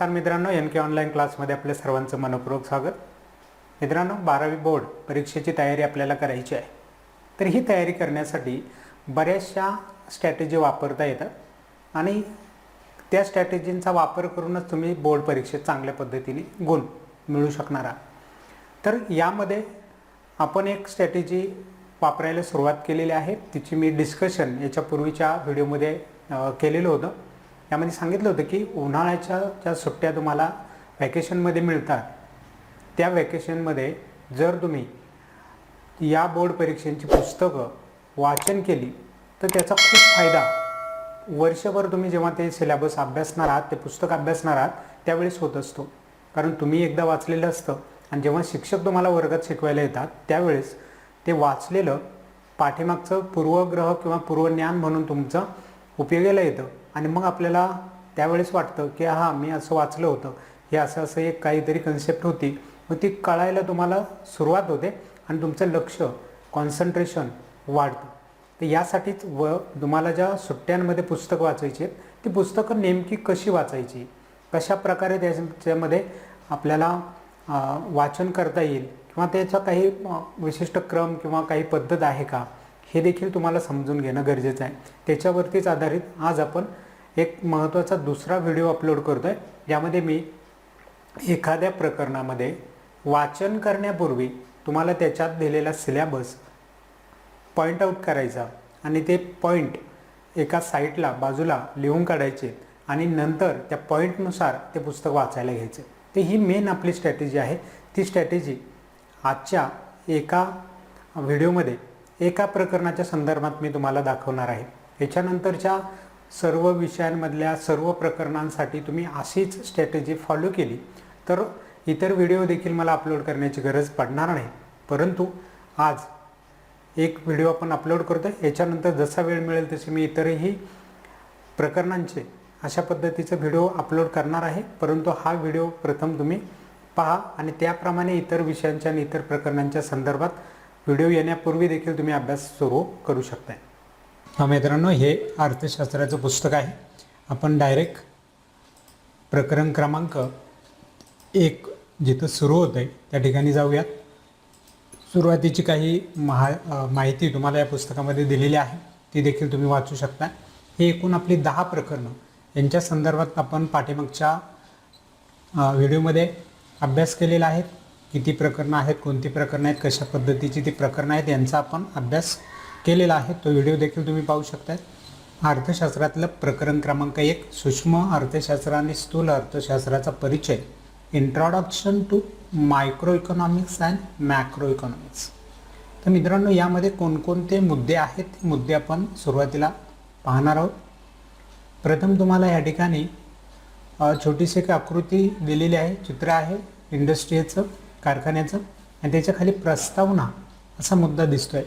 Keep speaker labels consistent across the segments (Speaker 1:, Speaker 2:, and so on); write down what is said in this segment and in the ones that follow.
Speaker 1: तर मित्रांनो एन के ऑनलाईन क्लासमध्ये आपल्या सर्वांचं मनपूर्वक स्वागत. मित्रांनो बारावी बोर्ड परीक्षेची तयारी आपल्याला करायची आहे. तर ही तयारी करण्यासाठी बऱ्याचशा स्ट्रॅटेजी वापरता येतात आणि त्या स्ट्रॅटेजींचा वापर करूनच तुम्ही बोर्ड परीक्षेत चांगल्या पद्धतीने गुण मिळू शकणार आहात. तर यामध्ये आपण एक स्ट्रॅटेजी वापरायला सुरुवात केलेली आहे. तिची मी डिस्कशन याच्या पूर्वीच्या व्हिडिओमध्ये केलेलं होतं. यामध्ये सांगितलं होतं की उन्हाळ्याच्या ज्या सुट्ट्या तुम्हाला व्हॅकेशनमध्ये मिळतात त्या व्हॅकेशनमध्ये जर तुम्ही या बोर्ड परीक्षेची पुस्तकं वाचन केली तर त्याचा खूप फायदा. वर्षभर तुम्ही जेव्हा ते सिलेबस अभ्यासणार आहात ते पुस्तक अभ्यासणार आहात त्यावेळेस होत असतो. कारण तुम्ही एकदा वाचलेलं असतं आणि जेव्हा शिक्षक तुम्हाला वर्गात शिकवायला येतात त्यावेळेस ते वाचलेलं पाठीमागचं पूर्वग्रह किंवा पूर्वज्ञान म्हणून तुमचं उपयोगाला येतं. आणि मग आपल्याला त्यावेळेस वाटतं की हां मी असं वाचलं होतं. हे असं असं एक काहीतरी कन्सेप्ट होती. मग ती कळायला तुम्हाला सुरुवात होते आणि तुमचं लक्ष कॉन्सन्ट्रेशन वाढतं. तर यासाठीच व तुम्हाला ज्या सुट्ट्यांमध्ये पुस्तक वाचायची आहेत ती पुस्तकं नेमकी कशी वाचायची? कशा प्रकारे त्याच्यामध्ये आपल्याला वाचन करता येईल? किंवा त्याचा काही विशिष्ट क्रम किंवा काही पद्धत आहे का? हे देखील तुम्हाला समजून घेणं गरजेचं आहे. त्याच्यावरतीच आधारित आज आपण एक महत्त्वाचा दुसरा व्हिडिओ अपलोड करतो आहे ज्यामध्ये मी एखाद्या प्रकरणामध्ये वाचन करण्यापूर्वी तुम्हाला त्याच्यात दिलेला सिलेबस पॉईंट आऊट करायचा आणि ते पॉईंट एका साईटला बाजूला लिहून काढायचे आणि नंतर त्या पॉईंटनुसार ते पुस्तक वाचायला घ्यायचे. ते ही मेन आपली स्ट्रॅटेजी आहे. ती स्ट्रॅटेजी आजच्या एका व्हिडिओमध्ये एका प्रकरणाच्या संदर्भात मी तुम्हाला दाखवणार आहे. याच्यानंतरच्या सर्व विषयांमधल्या सर्व प्रकरणांसाठी तुम्ही अशीच स्ट्रॅटेजी फॉलो केली तर इतर व्हिडिओ देखील मला अपलोड करण्याची गरज पडणार नाही. परंतु आज एक व्हिडिओ आपण अपलोड करतो याच्यानंतर जसा वेळ मिळेल तसे मी इतरही प्रकरणांचे अशा पद्धतीचं व्हिडिओ अपलोड करणार आहे. परंतु हा व्हिडिओ प्रथम तुम्ही पहा आणि त्याप्रमाणे इतर विषयांच्या आणि इतर प्रकरणांच्या संदर्भात व्हिडिओ येण्यापूर्वी देखील तुम्ही अभ्यास सुरू करू शकताय. हा मित्रांनो हे अर्थशास्त्राचं पुस्तक आहे. आपण डायरेक्ट प्रकरण क्रमांक एक जिथं सुरू होतं आहे त्या ठिकाणी जाऊयात. सुरुवातीची काही महा माहिती तुम्हाला या पुस्तकामध्ये दिलेली आहे ती देखील तुम्ही वाचू शकता. हे एकूण आपली दहा प्रकरणं. यांच्या संदर्भात आपण पाठीमागच्या व्हिडिओमध्ये अभ्यास केलेला आहे. किती प्रकरणं आहेत कोणती प्रकरणं आहेत कशा पद्धतीची ती प्रकरणं आहेत यांचा आपण अभ्यास केलेला आहे. तो व्हिडिओ देखील तुम्ही पाहू शकता अर्थशास्त्रातलं प्रकरण क्रमांक एक सूक्ष्म अर्थशास्त्र आणि स्थूल अर्थशास्त्राचा परिचय. Introduction to micro economics and macro economics तर मित्रांनो यामध्ये कोणकोणते मुद्दे आहेत? ते मुद्दे आपण सुरुवातीला पाहणार आहोत. प्रथम तुम्हाला या ठिकाणी छोटीशी एक आकृती दिलेली आहे. चित्र आहे इंडस्ट्रीचं कारखान्याचं. आणि त्याच्याखाली प्रस्तावना असा मुद्दा दिसतो आहे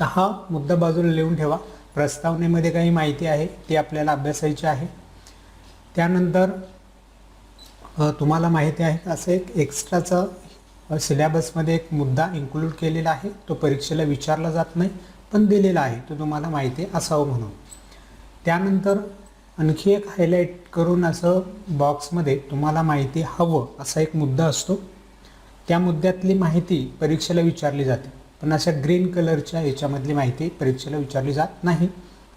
Speaker 1: तर हा मुद्दा बाजूला लिहून ठेवा. प्रस्तावनेमध्ये काही माहिती आहे ती आपल्याला अभ्यासायची आहे. त्यानंतर तुम्हाला माहिती आहे असं एक एक्स्ट्राचा सिलेबसमध्ये एक मुद्दा इन्क्लूड केलेला आहे. तो परीक्षेला विचारला जात नाही पण दिलेला आहे. तो तुम्हाला माहिती असावं म्हणून. त्यानंतर आणखी एक हायलाईट करून असं बॉक्समध्ये तुम्हाला माहिती हवं असा एक मुद्दा असतो. त्या मुद्द्यातली माहिती परीक्षेला विचारली जाते. पण अशा ग्रीन कलरच्या याच्यामधली माहिती परीक्षेला विचारली जात नाही.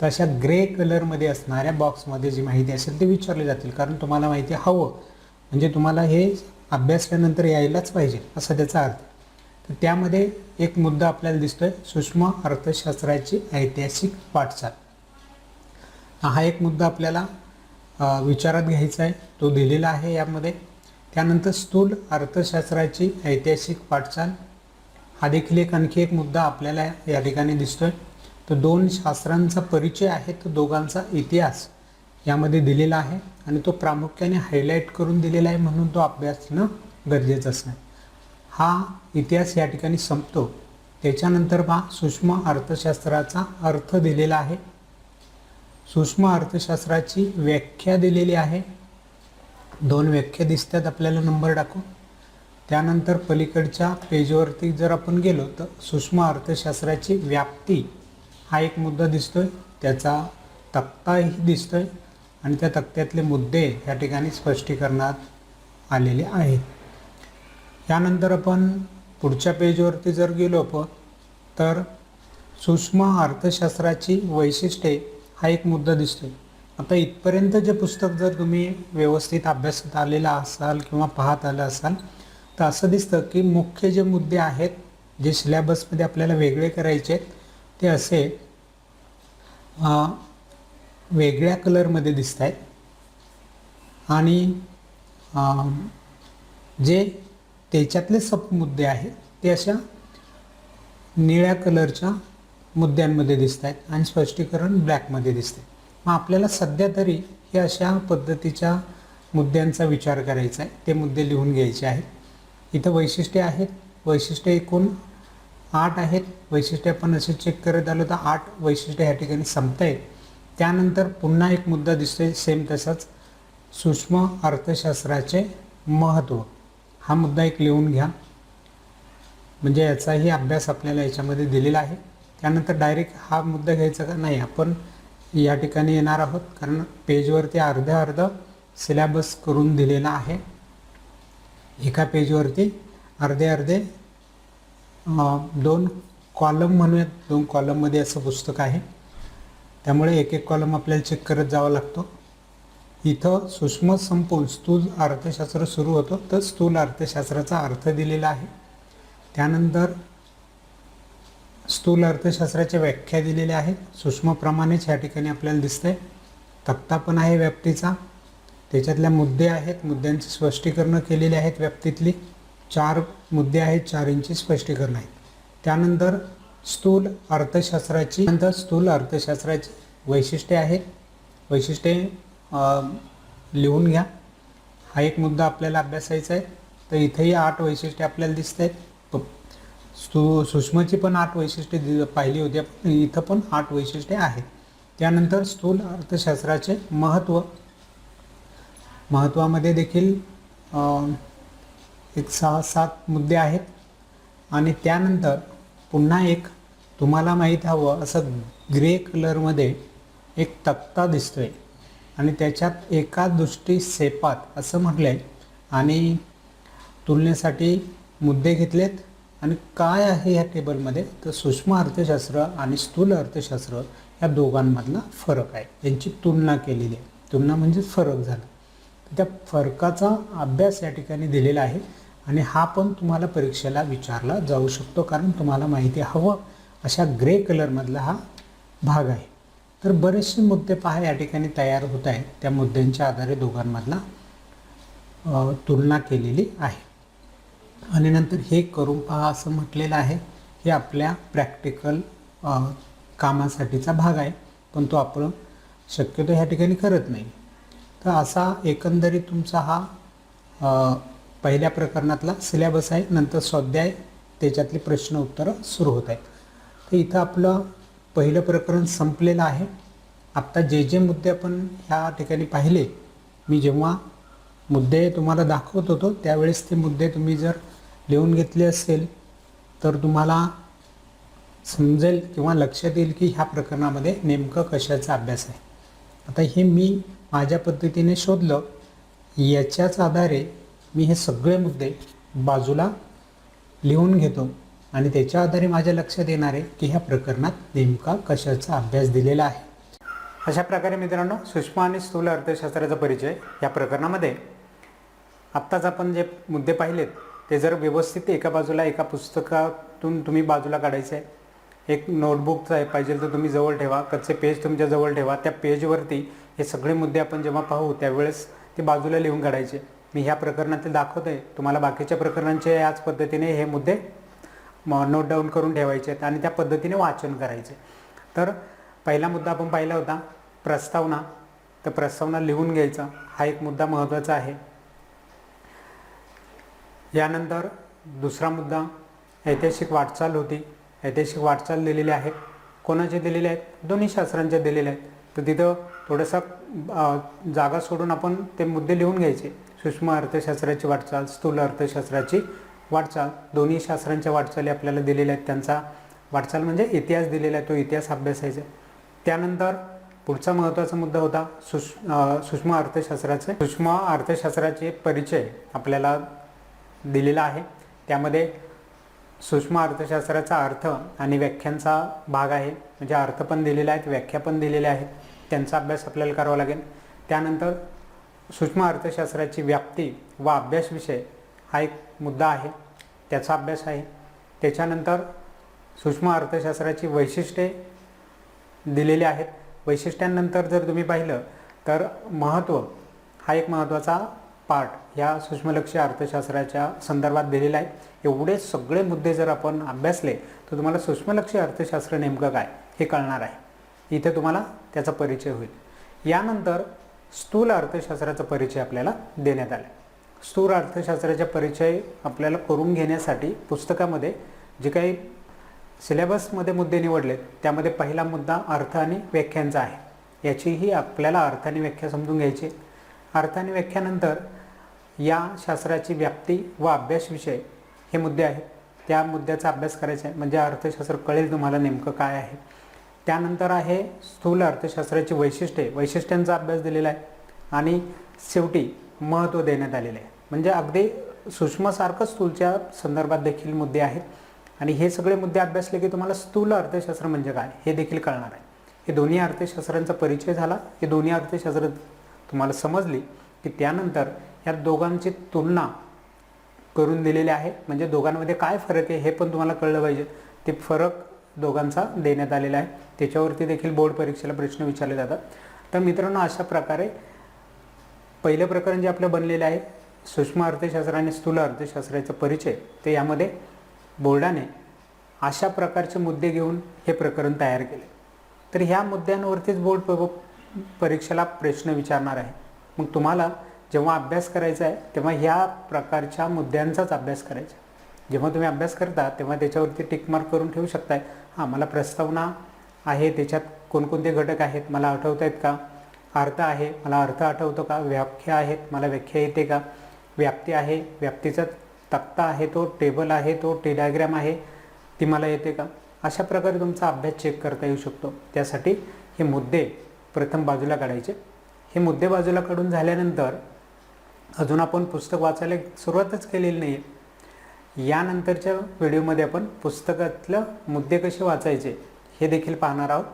Speaker 1: तर अशा ग्रे कलरमध्ये असणाऱ्या बॉक्समध्ये जी माहिती असेल ती विचारली जातील कारण तुम्हाला माहिती हवं. म्हणजे तुम्हाला हे अभ्यासल्यानंतर यायलाच पाहिजे असा त्याचा अर्थ. तर त्यामध्ये एक मुद्दा आपल्याला दिसतोय सूक्ष्म अर्थशास्त्राची ऐतिहासिक वाटचाल हा एक मुद्दा आपल्याला विचारात घ्यायचा आहे. तो दिलेला आहे यामध्ये. त्यानंतर स्थूल अर्थशास्त्राची ऐतिहासिक वाटचाल हा देखील एक आणखी एक मुद्दा आपल्याला या ठिकाणी दिसतोय. तर दोन शास्त्रांचा परिचय आहे तर दोघांचा इतिहास यामध्ये दिलेला आहे आणि तो प्रामुख्याने हायलाईट करून दिलेला आहे म्हणून तो अभ्यासणं गरजेचं असणार. हा इतिहास या ठिकाणी संपतो. त्याच्यानंतर पहा सूक्ष्म अर्थशास्त्राचा अर्थ दिलेला आहे. सूक्ष्म अर्थशास्त्राची व्याख्या दिलेली आहे. दोन व्याख्या दिसतात आपल्याला नंबर टाकून त्यानंतर पलीकडच्या पेजवरती जर आपण गेलो तर सूक्ष्म अर्थशास्त्राची व्याप्ती हा एक मुद्दा दिसतो आहे त्याचा तक्ताही दिसतो आहे आणि त्या तक्त्यातले मुद्दे या ठिकाणी स्पष्टीकरणात आलेले आहेत. यानंतर आपण पुढच्या पेजवरती जर गेलो आपण तर सूक्ष्म अर्थशास्त्राची वैशिष्ट्ये हा एक मुद्दा दिसतोय. आता इथपर्यंत जे पुस्तक जर तुम्ही व्यवस्थित अभ्यासात आलेला असाल किंवा पाहत आलं असाल तर असं दिसतं की मुख्य जे मुद्दे आहेत जे सिलॅबसमध्ये आपल्याला वेगळे करायचे आहेत ते असे वेगळ्या कलरमध्ये दिसत आहेत आणि जे त्याच्यातले सब मुद्दे आहेत ते अशा निळ्या कलरच्या मुद्द्यांमध्ये दिसत आहेत आणि स्पष्टीकरण ब्लॅकमध्ये दिसते मग आपल्याला सध्या तरी हे अशा पद्धतीच्या मुद्द्यांचा विचार करायचा आहे ते मुद्दे लिहून घ्यायचे आहेत. इथं वैशिष्ट्ये आहेत. वैशिष्ट्ये एकूण आठ आहेत. वैशिष्ट्ये आपण असे चेक करत आलो तर आठ वैशिष्ट्ये ह्या ठिकाणी संपत आहेत त्यानंतर पुन्हा एक मुद्दा दिसतोय. सेम तसाच सूक्ष्म अर्थशास्त्राचे महत्त्व हा मुद्दा एक लिहून घ्या. म्हणजे याचाही अभ्यास आपल्याला याच्यामध्ये दिलेला आहे. त्यानंतर डायरेक्ट हा मुद्दा घ्यायचा का? नाही. आपण या ठिकाणी येणार आहोत. कारण पेजवरती अर्ध अर्ध सिलॅबस करून दिलेला आहे. एका पेजवरती अर्धे अर्धे दोन कॉलम म्हणूयात. दोन कॉलममध्ये असं पुस्तक आहे. त्यामुळे एक एक कॉलम आपल्याला चेक करत जावा लागतो. इथं सूक्ष्म संपून स्थूल अर्थशास्त्र सुरू होतं. तर स्थूल अर्थशास्त्राचा अर्थ दिलेला आहे. त्यानंतर स्थूल अर्थशास्त्राच्या व्याख्या दिलेल्या आहेत. सूक्ष्मप्रमाणेच या ठिकाणी आपल्याला दिसतंय. तक्ता पण आहे व्याप्तीचा. त्याच्यातल्या मुद्दे आहेत मुद्द्यांची स्पष्टीकरणं केलेली आहेत व्याप्तीतली चार मुद्दे आहेत चार इंची स्पष्टीकरण आहेत. त्यानंतर स्थूल अर्थशास्त्राची नंतर स्थूल अर्थशास्त्राची वैशिष्ट्ये आहेत. वैशिष्ट्ये लिहून घ्या. हा एक मुद्दा आपल्याला अभ्यासायचा आहे. तर इथेही आठ वैशिष्ट्ये आपल्याला दिसत आहेत स्थू सूक्ष्मची पण आठ वैशिष्ट्ये दि पाहिली होती. आपण इथं पण आठ वैशिष्ट्ये आहेत. त्यानंतर स्थूल अर्थशास्त्राचे महत्त्व महत्त्वामध्ये देखील एक सहा सात मुद्दे आहेत. आणि त्यानंतर पुन्हा एक तुम्हाला माहीत हवं असं ग्रे कलरमध्ये एक तक्ता दिसतोय. आणि त्याच्यात एका दृष्टी सेपात असं म्हटलं आहे आणि तुलनेसाठी मुद्दे घेतलेत. आणि काय आहे या टेबलमध्ये? तर सूक्ष्म अर्थशास्त्र आणि स्थूल अर्थशास्त्र या दोघांमधला फरक आहे. यांची तुलना केलेली आहे. तुलना म्हणजे फरक झाला. तर त्या फरकाचा अभ्यास या ठिकाणी दिलेला आहे आणि हा पण तुम्हाला परीक्षेला विचारला जाऊ शकतो कारण तुम्हाला माहिती हवं अशा ग्रे कलरमधला हा भाग आहे. तर बरेचसे मुद्दे पहा या ठिकाणी तयार होत आहेत. त्या मुद्द्यांच्या आधारे दोघांमधला तुलना केलेली आहे. आणि नंतर हे करून पहा असं म्हटलेलं आहे हे आपल्या प्रॅक्टिकल कामासाठीचा भाग आहे पण तो आपण शक्यतो ह्या ठिकाणी करत नाही. तर असा एकंदरीत तुमचा हा पहिल्या प्रकरणातला सिलेबस आहे. नंतर स्वाध्याय त्याच्यातली प्रश्न उत्तरं सुरू होत आहेत. तर इथं आपलं पहिलं प्रकरण संपलेलं आहे. आत्ता जे जे मुद्दे आपण ह्या ठिकाणी पाहिले मी जेव्हा मुद्दे तुम्हाला दाखवत होतो त्यावेळेस ते मुद्दे तुम्ही जर लिहून घेतले असेल तर तुम्हाला समजेल किंवा लक्षात येईल की ह्या प्रकरणामध्ये नेमकं कशाचा अभ्यास आहे. आता हे मी माझ्या पद्धतीने शोधलं याच्याच आधारे मी हे सगळे मुद्दे बाजूला लिहून घेतो आणि त्याच्या आधारे माझ्या लक्षात येणार आहे की ह्या प्रकरणात नेमका कशाचा अभ्यास दिलेला आहे. अशा प्रकारे मित्रांनो सूक्ष्म आणि स्थूल अर्थशास्त्राचा परिचय या प्रकरणामध्ये. आत्ताच आपण जे मुद्दे पाहिलेत ते जर व्यवस्थित एका बाजूला एका पुस्तकातून तुम्ही बाजूला काढायचे आहे एक नोटबुकचं आहे पाहिजे तर तुम्ही जवळ ठेवा कच्चे पेज तुमच्या जवळ ठेवा त्या पेजवरती हे सगळे मुद्दे आपण जेव्हा पाहू त्यावेळेस ते बाजूला लिहून काढायचे. मी ह्या प्रकरणातील दाखवत आहे तुम्हाला बाकीच्या प्रकरणांचे याच पद्धतीने हे मुद्दे नोट डाऊन करून ठेवायचे आहेत आणि त्या पद्धतीने वाचन करायचे. तर पहिला मुद्दा आपण पाहिला होता प्रस्तावना. तर प्रस्तावना लिहून घ्यायचा. हा एक मुद्दा महत्त्वाचा आहे. यानंतर दुसरा मुद्दा ऐतिहासिक वाटचाल होती. ऐतिहासिक वाटचाल दिलेली आहे. कोणाचे दिलेले आहेत? दोन्ही शास्त्रांचे दिलेले आहेत. तर तिथं थोडंसं जागा सोडून आपण ते मुद्दे लिहून घ्यायचे. सूक्ष्म अर्थशास्त्राची वाटचाल स्थूल अर्थशास्त्राची वाटचाल दोन्ही शास्त्रांच्या वाटचाली आपल्याला दिलेल्या आहेत. त्यांचा वाटचाल म्हणजे इतिहास दिलेला आहे तो इतिहास अभ्यासायचा त्यानंतर पुढचा महत्त्वाचा मुद्दा होता सुष सूक्ष्म अर्थशास्त्राचे. सूक्ष्म अर्थशास्त्राचे परिचय आपल्याला दिलेला आहे. त्यामध्ये सूक्ष्म अर्थशास्त्राचा अर्थ आणि व्याख्यांचा भाग आहे. म्हणजे अर्थ पण दिलेला आहेत व्याख्या पण दिलेल्या आहेत. त्यांचा अभ्यास आपल्याला करावा लागेल. त्यानंतर सूक्ष्म अर्थशास्त्राची व्याप्ती व अभ्यास विषय हा एक मुद्दा आहे. त्याचा अभ्यास आहे. त्याच्यानंतर सूक्ष्म अर्थशास्त्राची वैशिष्ट्ये दिलेली आहेत. वैशिष्ट्यांनंतर जर तुम्ही पाहिलं तर महत्त्व हा एक महत्त्वाचा पार्ट या सूक्ष्मलक्ष्य अर्थशास्त्राच्या संदर्भात दिलेला आहे. एवढे सगळे मुद्दे जर आपण अभ्यासले तर तुम्हाला सूक्ष्मलक्ष्य अर्थशास्त्र नेमकं काय हे कळणार आहे. इथे तुम्हाला त्याचा परिचय होईल. यानंतर स्थूल अर्थशास्त्राचा परिचय आपल्याला देण्यात आला. स्थूल अर्थशास्त्राचा परिचय आपल्याला करून घेण्यासाठी पुस्तकामध्ये जे काही सिलेबसमध्ये मुद्दे निवडलेत त्यामध्ये पहिला मुद्दा अर्थ आणि व्याख्यांचा आहे. याचीही आपल्याला अर्थ आणि व्याख्या समजून घ्यायची. अर्थ आणि व्याख्यानंतर या शास्त्राची व्याप्ती व अभ्यास विषय हे मुद्दे आहेत. त्या मुद्द्याचा अभ्यास करायचा आहे. म्हणजे अर्थशास्त्र कळेल तुम्हाला नेमकं काय आहे. त्यानंतर आहे स्थूल अर्थशास्त्राची वैशिष्ट्ये. वैशिष्ट्यांचा अभ्यास दिलेला आहे आणि शेवटी महत्त्व देण्यात आलेलं आहे. म्हणजे अगदी सूक्ष्मसारखं स्थूलच्या संदर्भात देखील मुद्दे आहेत. आणि हे सगळे मुद्दे अभ्यासले की तुम्हाला स्थूल अर्थशास्त्र म्हणजे काय हे देखील कळणार आहे. हे दोन्ही अर्थशास्त्रांचा परिचय झाला. हे दोन्ही अर्थशास्त्र तुम्हाला समजली की त्यानंतर या दोघांची तुलना करून दिलेली आहे. म्हणजे दोघांमध्ये काय फरक आहे हे पण तुम्हाला कळलं पाहिजे. ते फरक दोघांचा देण्यात आलेला आहे. त्याच्यावरती देखील बोर्ड परीक्षेला प्रश्न विचारले जातात. तर मित्रांनो अशा प्रकारे पहिलं प्रकरण जे आपलं बनलेलं आहे सूक्ष्म अर्थशास्त्र आणि स्थूल अर्थशास्त्राचा परिचय ते यामध्ये बोर्डाने अशा प्रकारचे मुद्दे घेऊन हे प्रकरण तयार केले. तर ह्या मुद्द्यांवरतीच बोर्ड परीक्षेला प्रश्न विचारणार आहे. मग तुम्हाला जेव्हा अभ्यास करायचा आहे तेव्हा ह्या प्रकारच्या मुद्द्यांचाच अभ्यास करायचा जेव्हा तुम्ही अभ्यास करता तेव्हा त्याच्यावरती टिक मार्क करून ठेवू शकताय. हां मला प्रस्तावना आहे त्याच्यात कोणकोणते घटक आहेत मला आठवत आहेत का? अर्थ आहे मला अर्थ आठवतो का? व्याख्या आहेत मला व्याख्या येते का? व्याप्ती आहे व्याप्तीचा तक्ता आहे तो टेबल आहे तो टी डायग्रॅम आहे ती मला येते का? अशा प्रकारे तुमचा अभ्यास चेक करता येऊ शकतो. त्यासाठी हे मुद्दे प्रथम बाजूला काढायचे. हे मुद्दे बाजूला काढून झाल्यानंतर अजून आपण पुस्तक वाचायला सुरुवातच केलेली नाही आहे यानंतरच्या व्हिडिओमध्ये आपण पुस्तकातलं मुद्दे कसे वाचायचे हे देखील पाहणार आहोत.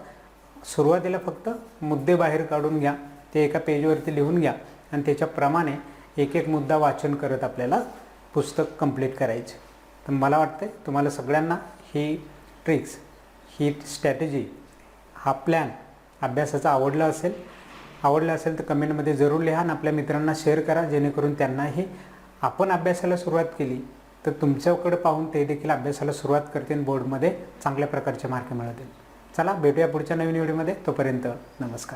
Speaker 1: सुरुवातीला फक्त मुद्दे बाहेर काढून घ्या ते एका पेजवरती लिहून घ्या आणि त्याच्याप्रमाणे एक एक मुद्दा वाचन करत आपल्याला पुस्तक कंप्लीट करायचे. तर मला वाटतं तुम्हाला सगळ्यांना ही ट्रिक्स ही स्ट्रॅटेजी हा प्लॅन अभ्यासाचा आवडला असेल. आवडला असेल तर कमेंटमध्ये जरूर लिहा आणि आपल्या मित्रांना शेअर करा जेणेकरून त्यांनाही आपण अभ्यासाला सुरुवात केली तर तुमच्याकडे पाहून ते देखील अभ्यासाला सुरुवात करतील बोर्डमध्ये चांगल्या प्रकारचे मार्क मिळतील. चला भेटूया पुढच्या नवीन व्हिडिओमध्ये तोपर्यंत नमस्कार.